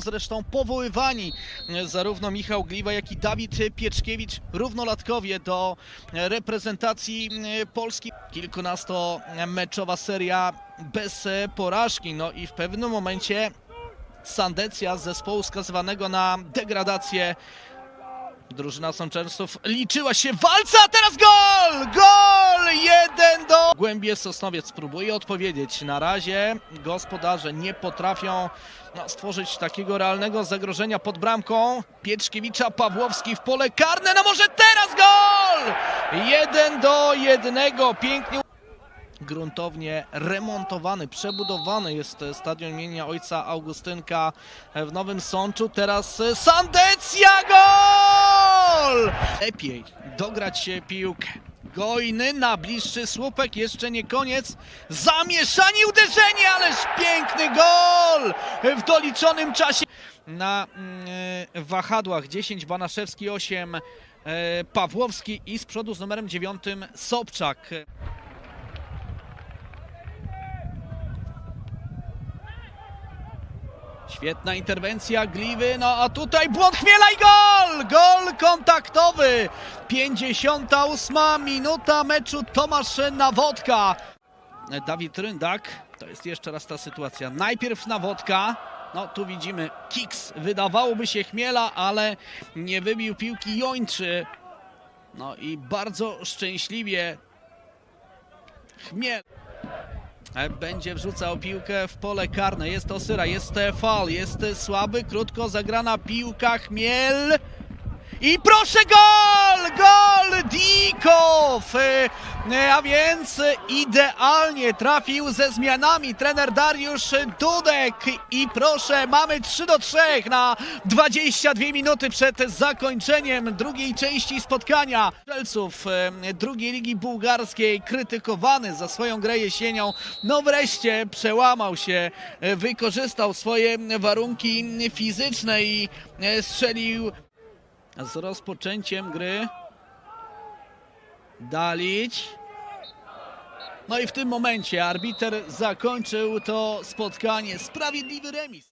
Zresztą powoływani zarówno Michał Gliwa, jak i Dawid Pieczkiewicz, równolatkowie do reprezentacji Polski. Kilkunastomeczowa seria bez porażki. No i w pewnym momencie Sandecja z zespołu skazywanego na degradację. Drużyna Sączęstów liczyła się w walce, a teraz gol! Gol! Jeden do... Głębie Sosnowiec próbuje odpowiedzieć. Na razie gospodarze nie potrafią no, stworzyć takiego realnego zagrożenia pod bramką. Pieczkiewicza, Pawłowski w pole karne, no może teraz gol! Jeden do jednego, pięknie gruntownie remontowany, przebudowany jest stadion imienia ojca Augustynka w Nowym Sączu. Teraz Sandecja gol! Lepiej dograć się piłkę. Gojny na bliższy słupek, jeszcze nie koniec. Zamieszanie, uderzenie, ależ piękny gol w doliczonym czasie. Na e, wahadłach 10 Banaszewski, 8 e, Pawłowski i z przodu z numerem 9 Sobczak. Świetna interwencja Gliwy, no a tutaj błąd Chmiela i gol! Gol kontaktowy! 58 minuta meczu Tomasz Nawodka. Dawid Ryndak, to jest jeszcze raz ta sytuacja. Najpierw Nawodka, no tu widzimy kiks, wydawałoby się Chmiela, ale nie wybił piłki Jończy. No i bardzo szczęśliwie Chmiel. Będzie wrzucał piłkę w pole karne. Jest to Syra, jest fal, jest słaby, krótko zagrana piłka, Chmiel. I proszę gol! Gol Dikow! E, e, A więc idealnie trafił ze zmianami trener Dariusz Dudek. I proszę, mamy 3 do 3 na 22 minuty przed zakończeniem drugiej części spotkania. Strzelców e, drugiej ligi bułgarskiej krytykowany za swoją grę jesienią. No wreszcie przełamał się, wykorzystał swoje warunki fizyczne i strzelił z rozpoczęciem gry Dalić. No i w tym momencie arbiter zakończył to spotkanie. Sprawiedliwy remis.